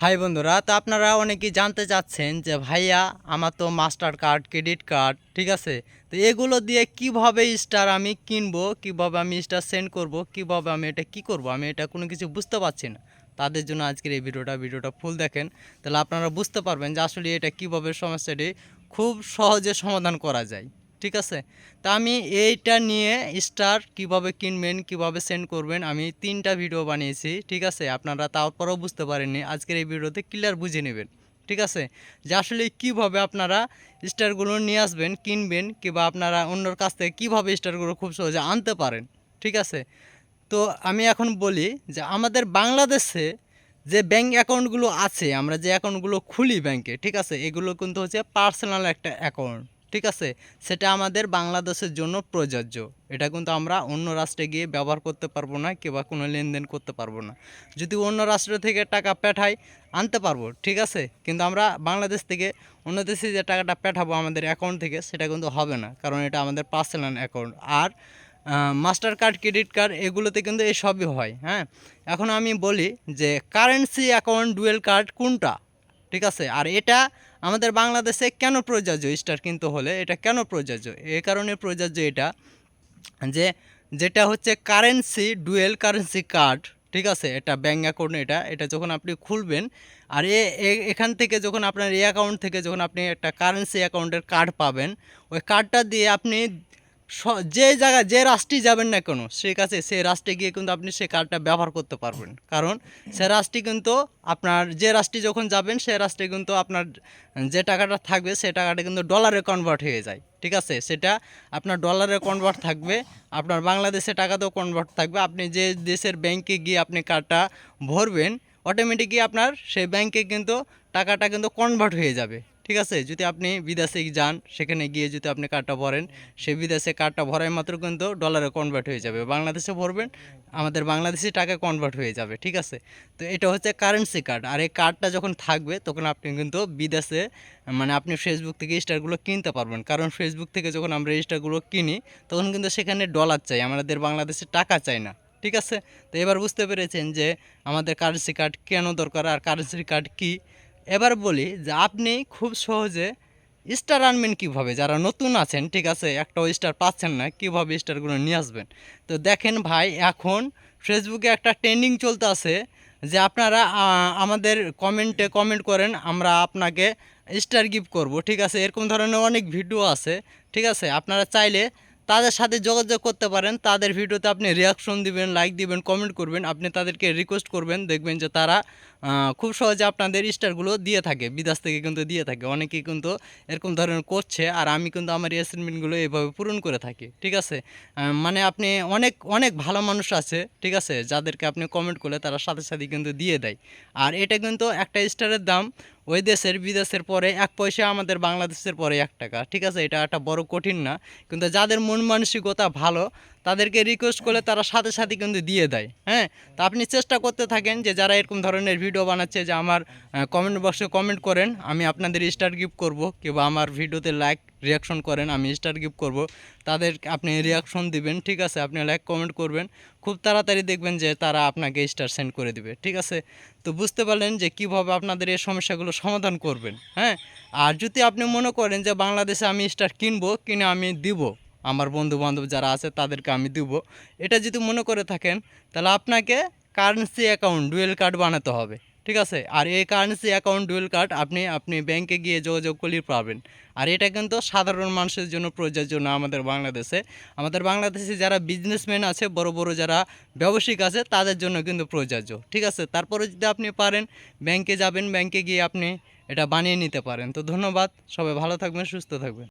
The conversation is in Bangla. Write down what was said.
হাই বন্ধুরা, তো আপনারা অনেকেই জানতে চাচ্ছেন যে, ভাইয়া, আমার তো মাস্টার কার্ড, ক্রেডিট কার্ড, ঠিক আছে? তো এগুলো দিয়ে কীভাবে স্টার আমি কিনবো, কীভাবে আমি স্টার সেন্ড করব, কীভাবে আমি এটা কি করব? আমি এটা কোনো কিছু বুঝতে পারছি না। তাদের জন্য আজকের এই ভিডিওটা ভিডিওটা ফুল দেখেন। তাহলে আপনারা বুঝতে পারবেন যে আসলে এটা কীভাবে সমস্যাটি খুব সহজে সমাধান করা যায়। ঠিক আছে? তা আমি এইটা নিয়ে স্টার কীভাবে কিনবেন, কীভাবে সেন্ড করবেন, আমি তিনটা ভিডিও বানিয়েছি, ঠিক আছে? আপনারা তারপরেও বুঝতে পারেননি। আজকের এই ভিডিওতে ক্লিয়ার বুঝে নেবেন, ঠিক আছে? যে আসলে কীভাবে আপনারা স্টারগুলো নিয়ে আসবেন, কিনবেন, কিংবা আপনারা অন্যর কাছ থেকে কীভাবে স্টারগুলো খুব সহজে আনতে পারেন, ঠিক আছে? তো আমি এখন বলি যে আমাদের বাংলাদেশে যে ব্যাঙ্ক অ্যাকাউন্টগুলো আছে, আমরা যে অ্যাকাউন্টগুলো খুলি ব্যাংকে ঠিক আছে? এগুলো কিন্তু হচ্ছে পার্সোনাল একটা অ্যাকাউন্ট ঠিক আছে? সেটা আমাদের বাংলাদেশের জন্য প্রযোজ্য। এটা কিন্তু আমরা অন্য রাষ্ট্রে গিয়ে ব্যবহার করতে পারব না, কিংবা কোনো লেনদেন করতে পারব না। যদি অন্য রাষ্ট্র থেকে টাকা পাঠাই, আনতে পারব, ঠিক আছে? কিন্তু আমরা বাংলাদেশ থেকে অন্য দেশে যে টাকাটা পাঠাবো আমাদের অ্যাকাউন্ট থেকে, সেটা কিন্তু হবে না, কারণ এটা আমাদের পার্সোনাল অ্যাকাউন্ট আর মাস্টার কার্ড ক্রেডিট কার্ড এগুলোতে কিন্তু এই সবই হয় হ্যাঁ? এখন আমি বলি যে কারেন্সি অ্যাকাউন্ট ডুয়েল কার্ড কোনটা? ঠিক আছে? আর এটা আমাদের বাংলাদেশে কেন প্রযোজ্য? স্টার কিন্তু হলে এটা কেন প্রযোজ্য? এ কারণে প্রযোজ্য এটা যে, যেটা হচ্ছে কারেন্সি ডুয়েল কারেন্সি কার্ড ঠিক আছে? এটা ব্যাঙ্ক অ্যাকাউন্ট এটা এটা যখন আপনি খুলবেন, আর এ এখান থেকে যখন আপনার এই অ্যাকাউন্ট থেকে যখন আপনি একটা কারেন্সি অ্যাকাউন্টের কার্ড পাবেন, ওই কার্ডটা দিয়ে আপনি যে জায়গায়, যে রাষ্ট্রেই যাবেন না কেন সে কাছে সে রাষ্ট্রে গিয়ে কিন্তু আপনি সে কার্ডটা ব্যবহার করতে পারবেন। কারণ সে রাষ্ট্রটি কিন্তু আপনার, যে রাষ্ট্রে যখন যাবেন, সে রাষ্ট্রে কিন্তু আপনার যে টাকাটা থাকবে, সে টাকাটা কিন্তু ডলারে কনভার্ট হয়ে যায়। ঠিক আছে? সেটা আপনার ডলারে কনভার্ট থাকবে, আপনার বাংলাদেশে টাকাতেও কনভার্ট থাকবে। আপনি যে দেশের ব্যাংকে গিয়ে আপনি কার্ডটা ভরবেন অটোমেটিকই আপনার সেই ব্যাংকে কিন্তু টাকাটা কিন্তু কনভার্ট হয়ে যাবে। ঠিক আছে? যদি আপনি বিদেশে যান, সেখানে গিয়ে যদি আপনি কার্ডটা ভরেন, সেই বিদেশে কার্ডটা ভরাই মাত্র কিন্তু ডলারে কনভার্ট হয়ে যাবে। বাংলাদেশে ভরবেন, আমাদের বাংলাদেশি টাকা কনভার্ট হয়ে যাবে, ঠিক আছে? তো এটা হচ্ছে কারেন্সি কার্ড আর এই কার্ডটা যখন থাকবে, তখন আপনি কিন্তু বিদেশে মানে আপনি ফেসবুক থেকে স্টারগুলো কিনতে পারবেন। কারণ ফেসবুক থেকে যখন আমরা স্টারগুলো কিনি, তখন কিন্তু সেখানে ডলার চাই, আমাদের বাংলাদেশে টাকা চাই না, ঠিক আছে? তো এবার বুঝতে পেরেছেন যে আমাদের কারেন্সি কার্ড কেন দরকার, আর কারেন্সি কার্ড কী? এবার বলি যে আপনি খুব সহজে স্টার আনবেন কীভাবে? যারা নতুন আছেন, ঠিক আছে, একটাও স্টার পাচ্ছেন না, কীভাবে স্টারগুলো নিয়ে আসবেন? তো দেখেন ভাই, এখন ফেসবুকে একটা ট্রেন্ডিং চলতে আছে যে আপনারা আমাদের কমেন্টে কমেন্ট করেন, আমরা আপনাকে স্টার গিফট করব, ঠিক আছে? এরকম ধরনের অনেক ভিডিও আছে, ঠিক আছে? আপনারা চাইলে তাদের সাথে যোগাযোগ করতে পারেন। তাদের ভিডিওতে আপনি রিয়াকশন দিবেন লাইক দিবেন কমেন্ট করবেন। আপনি তাদেরকে রিকোয়েস্ট করবেন। দেখবেন যে তারা খুব সহজে আপনাদের স্টারগুলো দিয়ে থাকে। বিদেশ থেকে কিন্তু দিয়ে থাকে। অনেকেই কিন্তু এরকম ধরনের করছে। আর আমি কিন্তু আমার অ্যাসাইনমেন্টগুলো এইভাবে পূরণ করে থাকি। ঠিক আছে? মানে আপনি অনেক অনেক ভালো মানুষ আছে। ঠিক আছে? যাদেরকে আপনি কমেন্ট করলে তারা সাথে সাথে কিন্তু দিয়ে দেয়। আর এটা কিন্তু একটা স্টারের দাম। ওই দেশের বিদেশের পরে এক পয়সা আমাদের বাংলাদেশের পরে এক টাকা, ঠিক আছে? এটা একটা বড় কঠিন না। কিন্তু যাদের মন মানসিকতা ভালো তাদেরকে রিকোয়েস্ট করলে তারা সাথে সাথে কিন্তু দিয়ে দেয় হ্যাঁ? তা আপনি চেষ্টা করতে থাকেন যে যারা এরকম ধরনের ভিডিও বানাচ্ছে, যে আমার কমেন্ট বক্সে কমেন্ট করেন, আমি আপনাদের স্টার গিফট করব, কিংবা আমার ভিডিওতে লাইক রিয়াকশন করেন, আমি স্টার গিফট করব। তাদের আপনি রিয়াকশন দিবেন, ঠিক আছে? আপনি লাইক কমেন্ট করবেন। খুব তাড়াতাড়ি দেখবেন যে তারা আপনাকে স্টার সেন্ড করে দিবে, ঠিক আছে? তো বুঝতে পারলেন যে কীভাবে আপনাদের এই সমস্যাগুলো সমাধান করবেন হ্যাঁ? আর যদি আপনি মনে করেন যে বাংলাদেশে আমি স্টার কিনবো, কিনে আমি দিব আমার বন্ধু বান্ধব যারা আছে, তাদেরকে আমি দেবো। এটা যদি মনে করে থাকেন, তাহলে আপনাকে কারেন্সি অ্যাকাউন্ট ডুয়েল কার্ড বানাতে হবে, ঠিক আছে? আর এই কারেন্সি অ্যাকাউন্ট ডুয়েল কার্ড আপনি আপনি ব্যাংকে গিয়ে যোগাযোগ করলেই পাবেন। আর এটা কিন্তু সাধারণ মানুষের জন্য প্রযোজ্য না আমাদের বাংলাদেশে। আমাদের বাংলাদেশে যারা বিজনেসম্যান আছে, বড় বড় যারা ব্যবসায়িক আছে, তাদের জন্য কিন্তু প্রযোজ্য, ঠিক আছে? তারপরে যদি আপনি পারেন ব্যাংকে যাবেন ব্যাংকে গিয়ে আপনি এটা বানিয়ে নিতে পারেন। তো ধন্যবাদ, সবাই ভালো থাকবেন, সুস্থ থাকবেন।